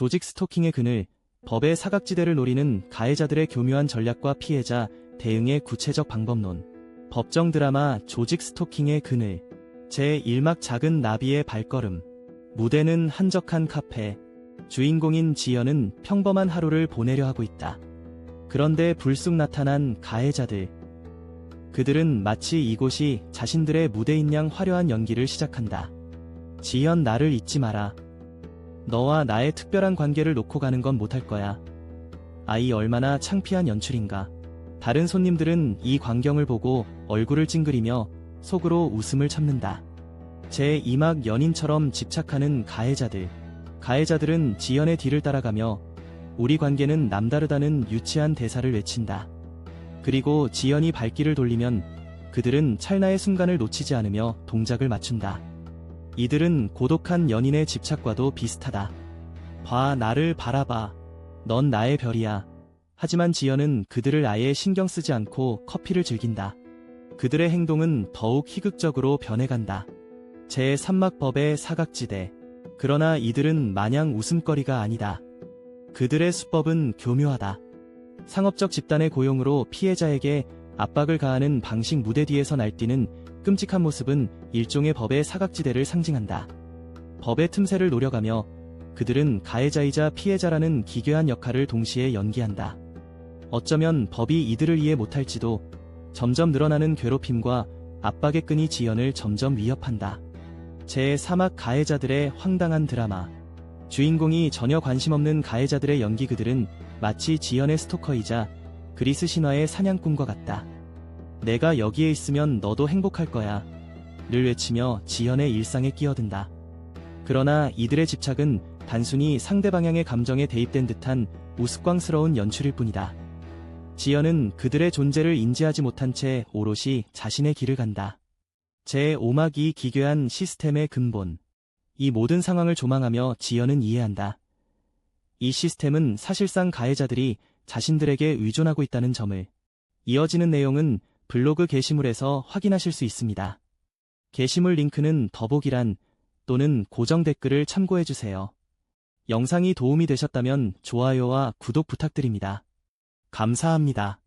조직 스토킹의 그늘, 법의 사각지대를 노리는 가해자들의 교묘한 전략과 피해자 대응의 구체적 방법론. 법정 드라마 조직 스토킹의 그늘. 제1막 작은 나비의 발걸음. 무대는 한적한 카페. 주인공인 지연은 평범한 하루를 보내려 하고 있다. 그런데 불쑥 나타난 가해자들. 그들은 마치 이곳이 자신들의 무대인 양 화려한 연기를 시작한다. 지연 나를 잊지 마라. 너와 나의 특별한 관계를 놓고 가는 건 못할 거야. 아이 얼마나 창피한 연출인가. 다른 손님들은 이 광경을 보고 얼굴을 찡그리며 속으로 웃음을 참는다. 제 2막 연인처럼 집착하는 가해자들. 가해자들은 지연의 뒤를 따라가며 우리 관계는 남다르다는 유치한 대사를 외친다. 그리고 지연이 발길을 돌리면 그들은 찰나의 순간을 놓치지 않으며 동작을 맞춘다. 이들은 고독한 연인의 집착과도 비슷하다. 봐, 나를 바라봐. 넌 나의 별이야. 하지만 지연은 그들을 아예 신경 쓰지 않고 커피를 즐긴다. 그들의 행동은 더욱 희극적으로 변해간다. 제3막법의 사각지대. 그러나 이들은 마냥 웃음거리가 아니다. 그들의 수법은 교묘하다. 상업적 집단의 고용으로 피해자에게 압박을 가하는 방식 무대 뒤에서 날뛰는 끔찍한 모습은 일종의 법의 사각지대를 상징한다. 법의 틈새를 노려가며 그들은 가해자이자 피해자라는 기괴한 역할을 동시에 연기한다. 어쩌면 법이 이들을 이해 못할지도 점점 늘어나는 괴롭힘과 압박의 끈이 지연을 점점 위협한다. 제3막 가해자들의 황당한 드라마. 주인공이 전혀 관심 없는 가해자들의 연기 그들은 마치 지연의 스토커이자 그리스 신화의 사냥꾼과 같다. 내가 여기에 있으면 너도 행복할 거야. 를 외치며 지연의 일상에 끼어든다. 그러나 이들의 집착은 단순히 상대 방향의 감정에 대입된 듯한 우스꽝스러운 연출일 뿐이다. 지연은 그들의 존재를 인지하지 못한 채 오롯이 자신의 길을 간다. 제5막이 기괴한 시스템의 근본. 이 모든 상황을 조망하며 지연은 이해한다. 이 시스템은 사실상 가해자들이 자신들에게 의존하고 있다는 점을. 이어지는 내용은 블로그 게시물에서 확인하실 수 있습니다. 게시물 링크는 더보기란 또는 고정 댓글을 참고해주세요. 영상이 도움이 되셨다면 좋아요와 구독 부탁드립니다. 감사합니다.